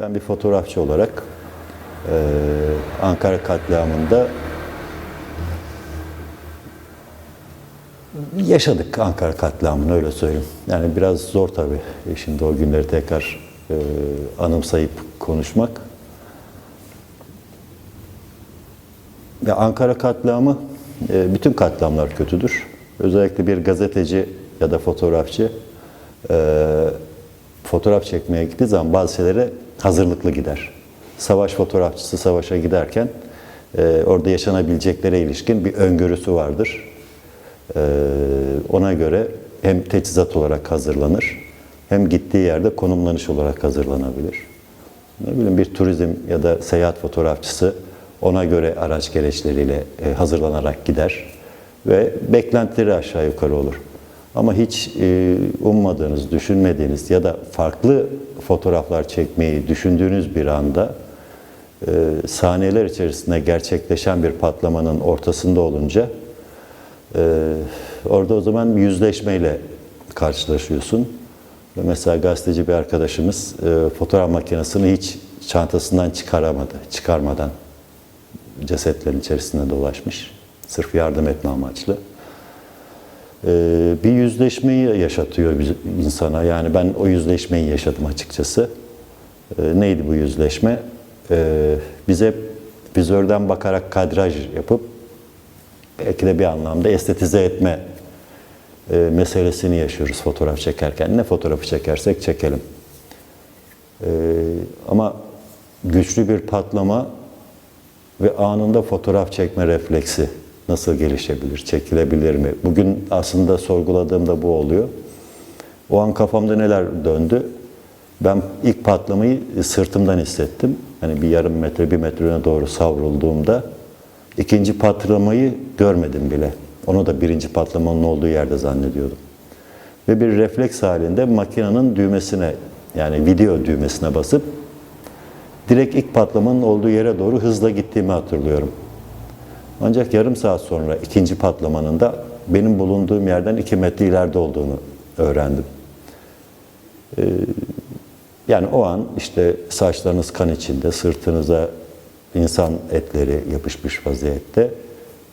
Ben bir fotoğrafçı olarak eee, Ankara katliamında yaşadık Ankara katliamını öyle söyleyeyim. Yani biraz zor tabii e, şimdi o günleri tekrar eee, anımsayıp konuşmak. Ya Ankara katliamı, e, bütün katliamlar kötüdür. Özellikle bir gazeteci ya da fotoğrafçı e, fotoğraf çekmeye gittiği zaman bazı şeylere hazırlıklı gider. Savaş fotoğrafçısı savaşa giderken e, orada yaşanabileceklere ilişkin bir öngörüsü vardır. E, ona göre hem teçhizat olarak hazırlanır, hem gittiği yerde konumlanış olarak hazırlanabilir. Ne bileyim bir turizm ya da seyahat fotoğrafçısı ona göre araç gereçleriyle e, hazırlanarak gider ve beklentileri aşağı yukarı olur. Ama hiç e, ummadığınız, düşünmediğiniz ya da farklı fotoğraflar çekmeyi düşündüğünüz bir anda e, saniyeler içerisinde gerçekleşen bir patlamanın ortasında olunca e, orada o zaman yüzleşmeyle karşılaşıyorsun. Ve mesela gazeteci bir arkadaşımız e, fotoğraf makinesini hiç çantasından çıkaramadı, çıkarmadan cesetlerin içerisinde dolaşmış. Sırf yardım etme amaçlı. Ee, bir yüzleşmeyi yaşatıyor insana. Yani ben o yüzleşmeyi yaşadım açıkçası. Ee, neydi bu yüzleşme? Ee, biz hep vizörden bakarak kadraj yapıp belki de bir anlamda estetize etme e, meselesini yaşıyoruz fotoğraf çekerken. Ne fotoğrafı çekersek çekelim. Ama güçlü bir patlama ve anında fotoğraf çekme refleksi nasıl gelişebilir, çekilebilir mi? Bugün aslında sorguladığımda bu oluyor. O an kafamda neler döndü? Ben ilk patlamayı sırtımdan hissettim. Hani bir yarım metre, bir metre öne doğru savrulduğumda ikinci patlamayı görmedim bile. Onu da birinci patlamanın olduğu yerde zannediyordum. Ve bir refleks halinde makinenin düğmesine yani video düğmesine basıp direkt ilk patlamanın olduğu yere doğru hızla gittiğimi hatırlıyorum. Ancak yarım saat sonra ikinci patlamanın da benim bulunduğum yerden iki metre ileride olduğunu öğrendim. Ee, yani o an işte saçlarınız kan içinde, sırtınıza insan etleri yapışmış vaziyette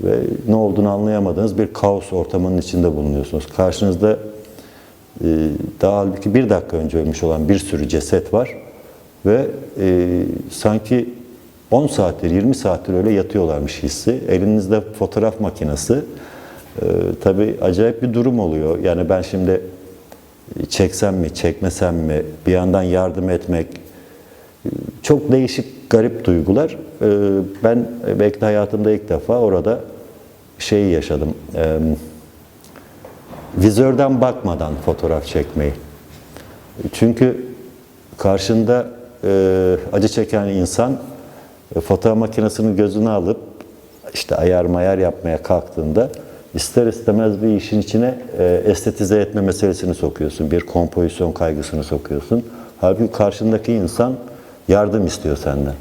ve ne olduğunu anlayamadığınız bir kaos ortamının içinde bulunuyorsunuz. Karşınızda e, daha halbuki bir dakika önce ölmüş olan bir sürü ceset var ve e, sanki 10 saattir, 20 saattir öyle yatıyorlarmış hissi. Elinizde fotoğraf makinesi. E, tabii acayip bir durum oluyor. Yani ben şimdi çeksem mi, çekmesem mi, bir yandan yardım etmek, e, çok değişik, garip duygular. E, ben belki de hayatımda ilk defa orada şeyi yaşadım. E, vizörden bakmadan fotoğraf çekmeyi. Çünkü karşında e, acı çeken insan e, fotoğraf makinesinin gözüne alıp işte ayar mayar yapmaya kalktığında ister istemez bir işin içine e, estetize etme meselesini sokuyorsun. Bir kompozisyon kaygısını sokuyorsun. Halbuki karşındaki insan yardım istiyor senden.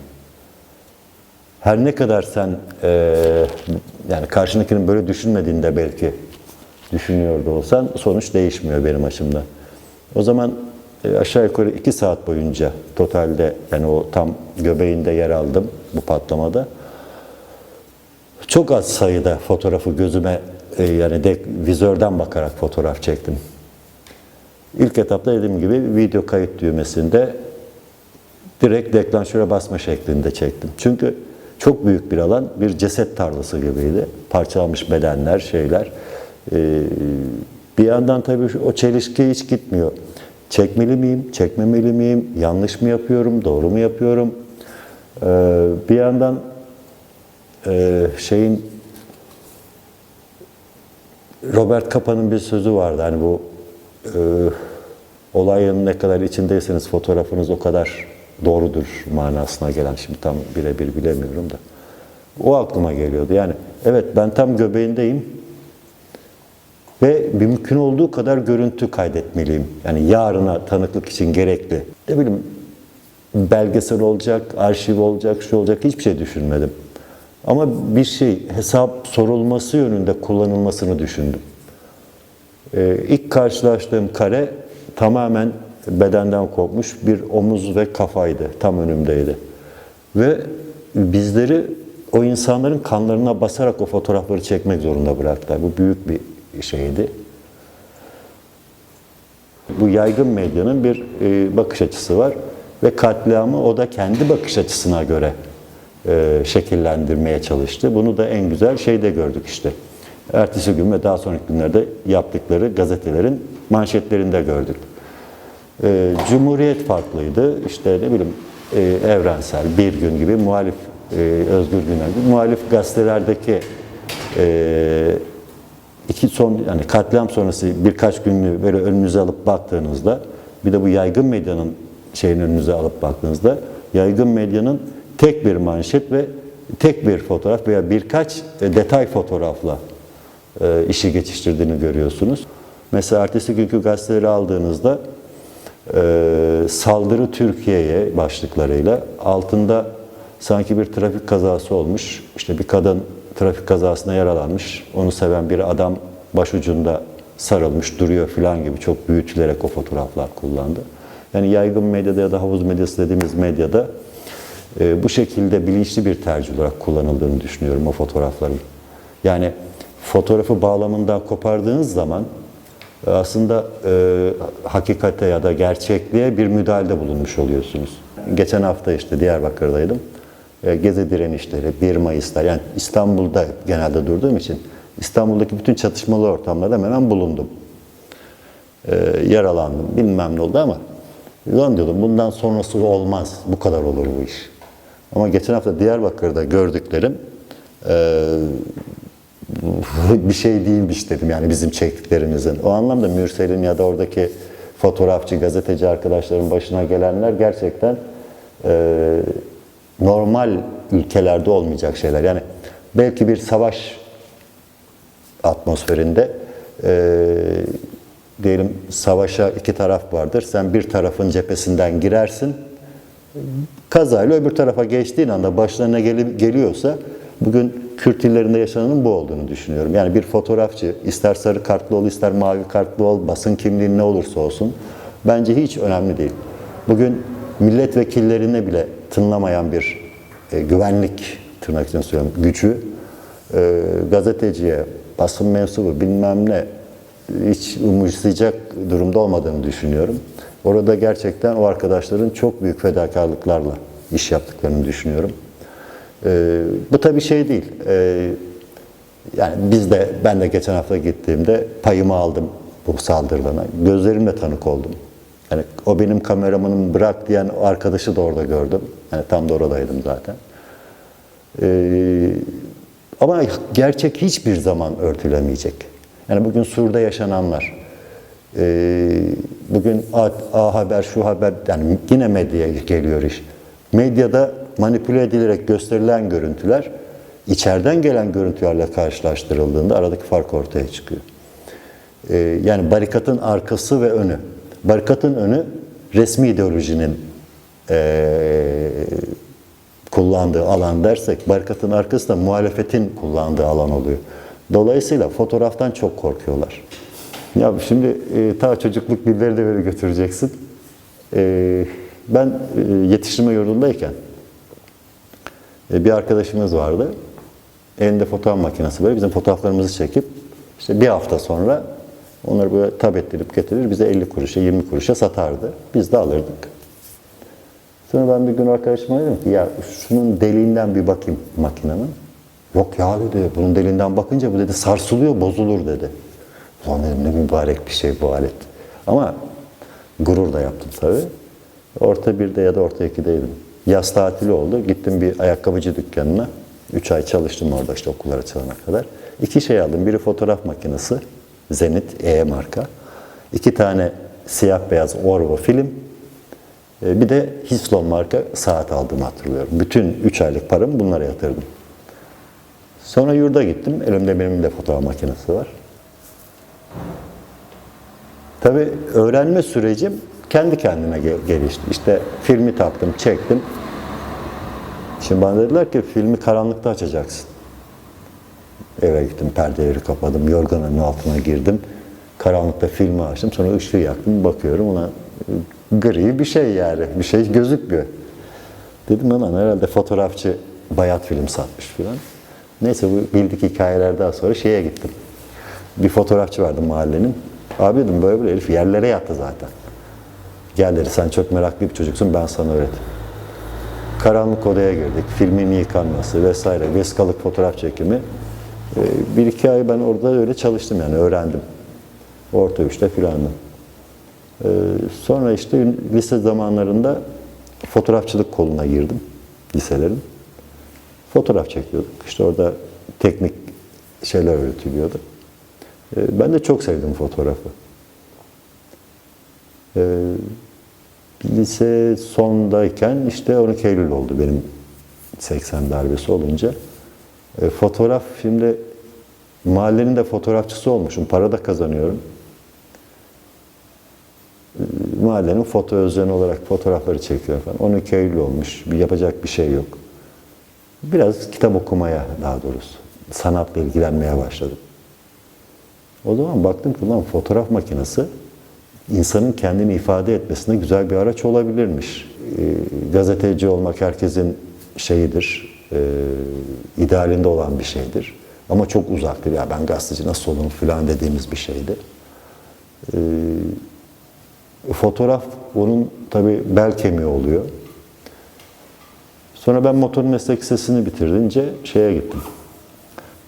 Her ne kadar sen e, yani karşındakinin böyle düşünmediğinde belki düşünüyor da olsan sonuç değişmiyor benim açımdan. O zaman e, aşağı yukarı iki saat boyunca totalde yani o tam göbeğinde yer aldım bu patlamada. Çok az sayıda fotoğrafı gözüme e, yani de, vizörden bakarak fotoğraf çektim. İlk etapta dediğim gibi video kayıt düğmesinde direkt deklanşöre basma şeklinde çektim. Çünkü çok büyük bir alan bir ceset tarlası gibiydi. Parçalanmış bedenler, şeyler. Ee, bir yandan tabii o çelişki hiç gitmiyor. Çekmeli miyim, çekmemeli miyim, yanlış mı yapıyorum, doğru mu yapıyorum? Ee, bir yandan e, şeyin Robert Capa'nın bir sözü vardı. Hani bu e, olayın ne kadar içindeyseniz fotoğrafınız o kadar doğrudur manasına gelen. Şimdi tam birebir bilemiyorum da. O aklıma geliyordu. Yani evet ben tam göbeğindeyim ve mümkün olduğu kadar görüntü kaydetmeliyim. Yani yarına tanıklık için gerekli. Ne bileyim belgesel olacak, arşiv olacak, şu olacak hiçbir şey düşünmedim. Ama bir şey hesap sorulması yönünde kullanılmasını düşündüm. Ee, ilk karşılaştığım kare tamamen bedenden kopmuş bir omuz ve kafaydı. Tam önümdeydi. Ve bizleri o insanların kanlarına basarak o fotoğrafları çekmek zorunda bıraktılar. Bu büyük bir şeydi. Bu yaygın medyanın bir e, bakış açısı var ve katliamı o da kendi bakış açısına göre e, şekillendirmeye çalıştı. Bunu da en güzel şeyde gördük işte. Ertesi gün ve daha sonraki günlerde yaptıkları gazetelerin manşetlerinde gördük. E, Cumhuriyet farklıydı. İşte ne bileyim e, evrensel, bir gün gibi muhalif, e, özgür günler gibi muhalif gazetelerdeki e, iki son yani katliam sonrası birkaç günlüğü böyle önünüze alıp baktığınızda bir de bu yaygın medyanın şeyin önünüze alıp baktığınızda yaygın medyanın tek bir manşet ve tek bir fotoğraf veya birkaç e, detay fotoğrafla e, işi geçiştirdiğini görüyorsunuz. Mesela ertesi günkü gazeteleri aldığınızda e, saldırı Türkiye'ye başlıklarıyla altında sanki bir trafik kazası olmuş. İşte bir kadın trafik kazasına yaralanmış. Onu seven bir adam başucunda sarılmış duruyor falan gibi çok büyütülerek o fotoğraflar kullandı. Yani yaygın medyada ya da havuz medyası dediğimiz medyada e, bu şekilde bilinçli bir tercih olarak kullanıldığını düşünüyorum o fotoğrafların. Yani fotoğrafı bağlamından kopardığınız zaman e, aslında e, hakikate ya da gerçekliğe bir müdahalede bulunmuş oluyorsunuz. Geçen hafta işte Diyarbakır'daydım. E, Gezi direnişleri, 1 Mayıs'lar yani İstanbul'da genelde durduğum için İstanbul'daki bütün çatışmalı ortamlarda hemen bulundum. E, yaralandım, bilmem ne oldu ama lan diyordum bundan sonrası olmaz, bu kadar olur bu iş. Ama geçen hafta Diyarbakır'da gördüklerim e, bir şey değilmiş dedim yani bizim çektiklerimizin. O anlamda Mürsel'in ya da oradaki fotoğrafçı, gazeteci arkadaşların başına gelenler gerçekten e, normal ülkelerde olmayacak şeyler. Yani belki bir savaş atmosferinde e, diyelim savaşa iki taraf vardır. Sen bir tarafın cephesinden girersin. Kazayla öbür tarafa geçtiğin anda başlarına gel- geliyorsa bugün Kürt illerinde yaşananın bu olduğunu düşünüyorum. Yani bir fotoğrafçı ister sarı kartlı ol ister mavi kartlı ol basın kimliğin ne olursa olsun bence hiç önemli değil. Bugün milletvekillerine bile tınlamayan bir e, güvenlik tırnak için söylüyorum gücü e, gazeteciye, basın mensubu bilmem ne hiç umursayacak durumda olmadığını düşünüyorum. Orada gerçekten o arkadaşların çok büyük fedakarlıklarla iş yaptıklarını düşünüyorum. E, bu tabii şey değil. E, yani biz de, ben de geçen hafta gittiğimde payımı aldım bu saldırılarına. Gözlerimle tanık oldum. Yani o benim kameramanım bırak diyen arkadaşı da orada gördüm. Yani tam da oradaydım zaten. Ee, ama gerçek hiçbir zaman örtülemeyecek. Yani bugün Sur'da yaşananlar, ee, bugün A, A Haber, şu haber, yani yine medyaya geliyor iş. Medyada manipüle edilerek gösterilen görüntüler, içeriden gelen görüntülerle karşılaştırıldığında aradaki fark ortaya çıkıyor. Ee, yani barikatın arkası ve önü. Barikatın önü resmi ideolojinin ee, kullandığı alan dersek, barikatın arkası da muhalefetin kullandığı alan oluyor. Dolayısıyla fotoğraftan çok korkuyorlar. Ya şimdi e, ta çocukluk billeri de böyle götüreceksin. E, ben e, yetiştirme yurdundayken e, bir arkadaşımız vardı. Elinde fotoğraf makinesi böyle bizim fotoğraflarımızı çekip işte bir hafta sonra onları böyle tab ettirip getirir bize 50 kuruşa 20 kuruşa satardı. Biz de alırdık. Sonra ben bir gün arkadaşıma dedim ki ya şunun deliğinden bir bakayım makinenin. Yok ya dedi bunun deliğinden bakınca bu dedi sarsılıyor bozulur dedi. Ulan dedim ne mübarek bir şey bu alet. Ama gurur da yaptım tabii. Orta birde ya da orta ikideydim. Yaz tatili oldu. Gittim bir ayakkabıcı dükkanına. Üç ay çalıştım orada işte okullar açılana kadar. İki şey aldım. Biri fotoğraf makinesi. Zenit E marka. İki tane siyah beyaz Orvo film. E, Bir de Hislon marka saat aldığımı hatırlıyorum. Bütün 3 aylık paramı bunlara yatırdım. Sonra yurda gittim. Elimde benim de fotoğraf makinesi var. Tabii öğrenme sürecim kendi kendime gel- gelişti. İşte filmi taktım, çektim. Şimdi bana dediler ki filmi karanlıkta açacaksın. Eve gittim, perdeleri kapadım, yorganın altına girdim. Karanlıkta filmi açtım, sonra ışığı yaktım, bakıyorum ona Gri bir şey yani. Bir şey gözükmüyor. Dedim lan herhalde fotoğrafçı bayat film satmış filan. Neyse bu bildik hikayelerden sonra şeye gittim. Bir fotoğrafçı vardı mahallenin. Abi dedim böyle bir herif yerlere yattı zaten. Gel dedi sen çok meraklı bir çocuksun ben sana öğreteyim. Karanlık odaya girdik. Filmin yıkanması vesaire. Vesikalık fotoğraf çekimi. Ee, Bir iki ay ben orada öyle çalıştım yani öğrendim. Orta üçte filandım. Ee, Sonra işte lise zamanlarında fotoğrafçılık koluna girdim liselerin. Fotoğraf çekiyorduk. İşte orada teknik şeyler öğretiliyordu. Ee, Ben de çok sevdim fotoğrafı. Ee, lise sondayken işte 12 Eylül oldu benim 80 darbesi olunca. Fotoğraf şimdi mahallenin de fotoğrafçısı olmuşum. Para da kazanıyorum. Mahallenin foto özleni olarak fotoğrafları çekiyor falan. 12 Eylül olmuş. Bir yapacak bir şey yok. Biraz kitap okumaya daha doğrusu sanatla ilgilenmeye başladım. O zaman baktım ki lan fotoğraf makinesi insanın kendini ifade etmesine güzel bir araç olabilirmiş. E, gazeteci olmak herkesin şeyidir, e, idealinde olan bir şeydir. Ama çok uzaktır. Ya ben gazeteci nasıl olurum falan dediğimiz bir şeydi. E, fotoğraf onun tabii bel kemiği oluyor. Sonra ben motor meslek lisesini bitirince şeye gittim.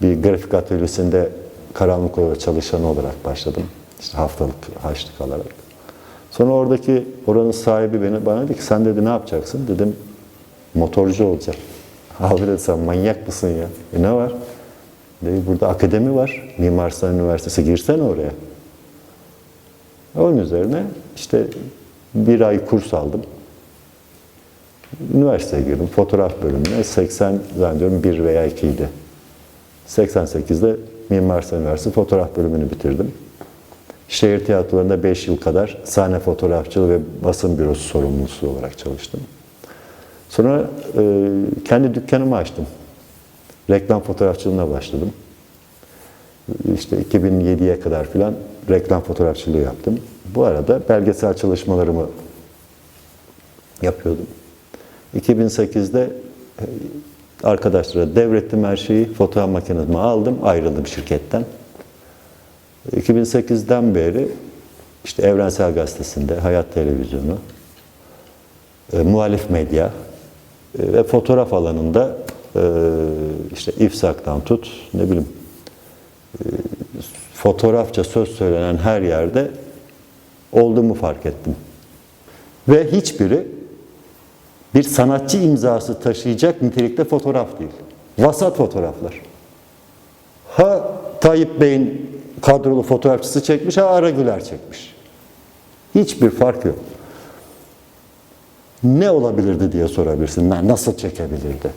Bir grafik atölyesinde karanlık odada çalışan olarak başladım. İşte haftalık harçlık alarak. Sonra oradaki oranın sahibi beni bana dedi ki sen dedi ne yapacaksın? Dedim motorcu olacağım. Abi dedi sen manyak mısın ya? E ne var? Dedi burada akademi var. Mimar Sinan Üniversitesi girsene oraya. Onun üzerine işte bir ay kurs aldım. Üniversiteye girdim. Fotoğraf bölümüne. 80 zannediyorum 1 veya 2 idi. 88'de Mimar Sinan Üniversitesi fotoğraf bölümünü bitirdim. Şehir tiyatrolarında 5 yıl kadar sahne fotoğrafçılığı ve basın bürosu sorumlusu olarak çalıştım. Sonra e, kendi dükkanımı açtım. Reklam fotoğrafçılığına başladım. İşte 2007'ye kadar filan reklam fotoğrafçılığı yaptım. Bu arada belgesel çalışmalarımı yapıyordum. 2008'de e, arkadaşlara devrettim her şeyi. Fotoğraf makinemi aldım, ayrıldım şirketten. 2008'den beri işte Evrensel Gazetesi'nde, Hayat Televizyonu, e, muhalif medya e, ve fotoğraf alanında e, işte İFSAK'tan tut, ne bileyim e, fotoğrafça söz söylenen her yerde olduğumu fark ettim. Ve hiçbiri bir sanatçı imzası taşıyacak nitelikte fotoğraf değil. Vasat fotoğraflar. Ha Tayyip Bey'in kadrolu fotoğrafçısı çekmiş, ha Ara Güler çekmiş. Hiçbir fark yok. Ne olabilirdi diye sorabilirsin. "Na- Nasıl çekebilirdi?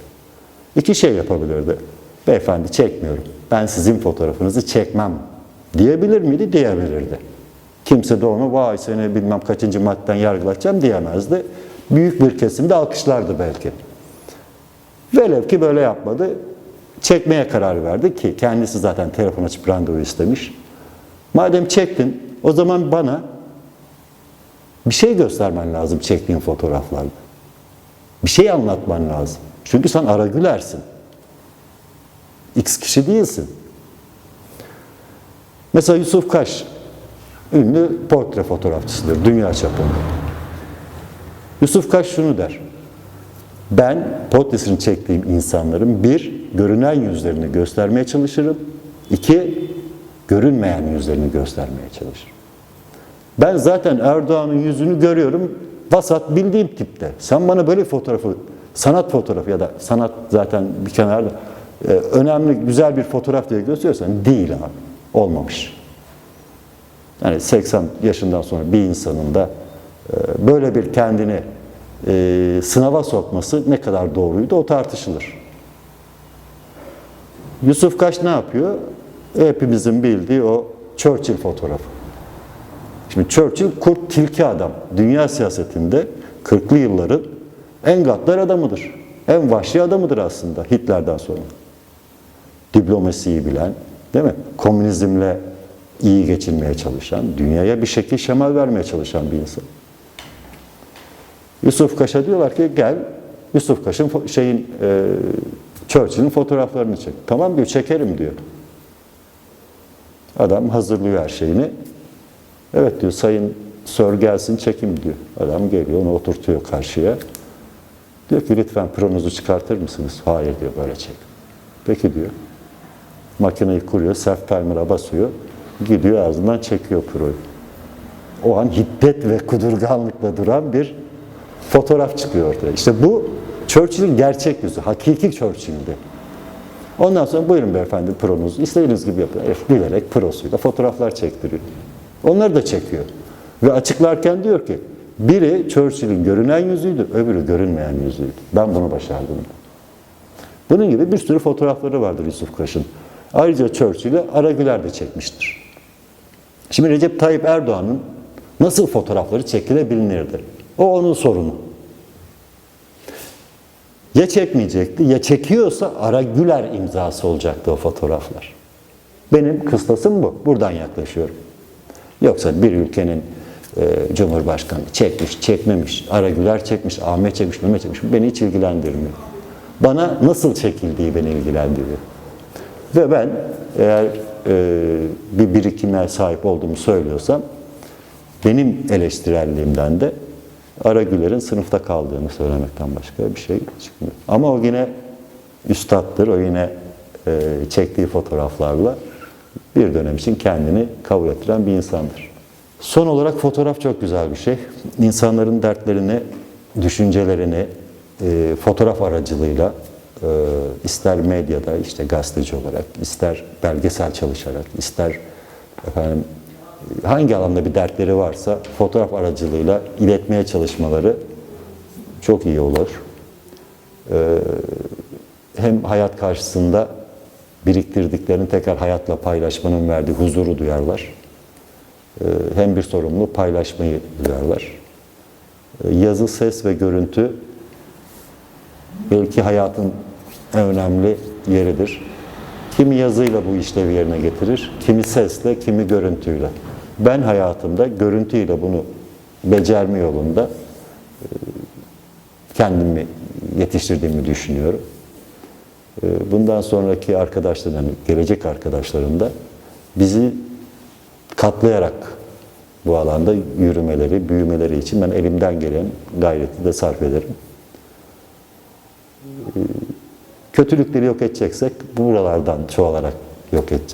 İki şey yapabilirdi. Beyefendi çekmiyorum. Ben sizin fotoğrafınızı çekmem. Diyebilir miydi? Diyebilirdi. Kimse de onu vay seni bilmem kaçıncı maddeden yargılatacağım diyemezdi. Büyük bir kesim de alkışlardı belki. Velev ki böyle yapmadı. Çekmeye karar verdi ki kendisi zaten telefon açıp randevu istemiş. Madem çektin o zaman bana bir şey göstermen lazım çektiğin fotoğraflarda. Bir şey anlatman lazım. Çünkü sen Ara Güler'sin. X kişi değilsin. Mesela Yusuf Kaş ünlü portre fotoğrafçısıdır dünya çapında. Yusuf Kaş şunu der. Ben portresini çektiğim insanların bir, görünen yüzlerini göstermeye çalışırım. iki görünmeyen yüzlerini göstermeye çalışırım. Ben zaten Erdoğan'ın yüzünü görüyorum. Vasat bildiğim tipte. Sen bana böyle fotoğrafı, sanat fotoğrafı ya da sanat zaten bir kenarda e, önemli, güzel bir fotoğraf diye gösteriyorsan değil abi. Olmamış. Yani 80 yaşından sonra bir insanın da e, böyle bir kendini e, sınava sokması ne kadar doğruydu o tartışılır. Yusuf Kaş ne yapıyor? Hepimizin bildiği o Churchill fotoğrafı. Şimdi Churchill kurt tilki adam. Dünya siyasetinde 40'lı yılların en gaddar adamıdır. En vahşi adamıdır aslında Hitler'den sonra. Diplomasiyi bilen, değil mi? Komünizmle iyi geçinmeye çalışan, dünyaya bir şekil şemal vermeye çalışan bir insan. Yusuf Kaş'a diyorlar ki gel Yusuf Kaş'ın şeyin e, Churchill'in fotoğraflarını çek. Tamam diyor çekerim diyor. Adam hazırlıyor her şeyini. Evet diyor sayın Sir gelsin çekim diyor. Adam geliyor onu oturtuyor karşıya. Diyor ki lütfen pronuzu çıkartır mısınız? Hayır diyor böyle çek. Peki diyor. Makineyi kuruyor, self timer'a basıyor. Gidiyor ağzından çekiyor proyu. O an hiddet ve kudurganlıkla duran bir fotoğraf çıkıyor ortaya. İşte bu Churchill'in gerçek yüzü, hakiki Churchill'di. Ondan sonra buyurun beyefendi pronuzu istediğiniz gibi yapın. Herif bilerek prosuyla fotoğraflar çektiriyor. Onları da çekiyor. Ve açıklarken diyor ki biri Churchill'in görünen yüzüydü, öbürü görünmeyen yüzüydü. Ben bunu başardım. Bunun gibi bir sürü fotoğrafları vardır Yusuf Kaş'ın. Ayrıca Churchill'i Ara Güler de çekmiştir. Şimdi Recep Tayyip Erdoğan'ın nasıl fotoğrafları çekilebilirdi? O onun sorunu. Ya çekmeyecekti ya çekiyorsa Ara Güler imzası olacaktı o fotoğraflar. Benim kıstasım bu. Buradan yaklaşıyorum. Yoksa bir ülkenin e, Cumhurbaşkanı çekmiş, çekmemiş, Ara Güler çekmiş, Ahmet çekmiş, Mehmet çekmiş beni hiç ilgilendirmiyor. Bana nasıl çekildiği beni ilgilendiriyor. Ve ben eğer bir birikime sahip olduğumu söylüyorsam benim eleştirelliğimden de Ara Güler'in sınıfta kaldığını söylemekten başka bir şey çıkmıyor. Ama o yine üstattır, o yine e, çektiği fotoğraflarla bir dönem için kendini kabul ettiren bir insandır. Son olarak fotoğraf çok güzel bir şey. İnsanların dertlerini, düşüncelerini e, fotoğraf aracılığıyla e, ister medyada işte gazeteci olarak, ister belgesel çalışarak, ister efendim hangi alanda bir dertleri varsa fotoğraf aracılığıyla iletmeye çalışmaları çok iyi olur. Ee, hem hayat karşısında biriktirdiklerini tekrar hayatla paylaşmanın verdiği huzuru duyarlar. Ee, hem bir sorumluluğu paylaşmayı duyarlar. Ee, yazı, ses ve görüntü belki hayatın en önemli yeridir. Kimi yazıyla bu işlevi yerine getirir, kimi sesle, kimi görüntüyle. Ben hayatımda görüntüyle bunu becerme yolunda e, kendimi yetiştirdiğimi düşünüyorum. E, Bundan sonraki arkadaşların, yani gelecek arkadaşların da bizi katlayarak bu alanda yürümeleri, büyümeleri için ben elimden gelen gayreti de sarf ederim. Kötülükleri yok edeceksek buralardan çoğalarak yok edeceğiz.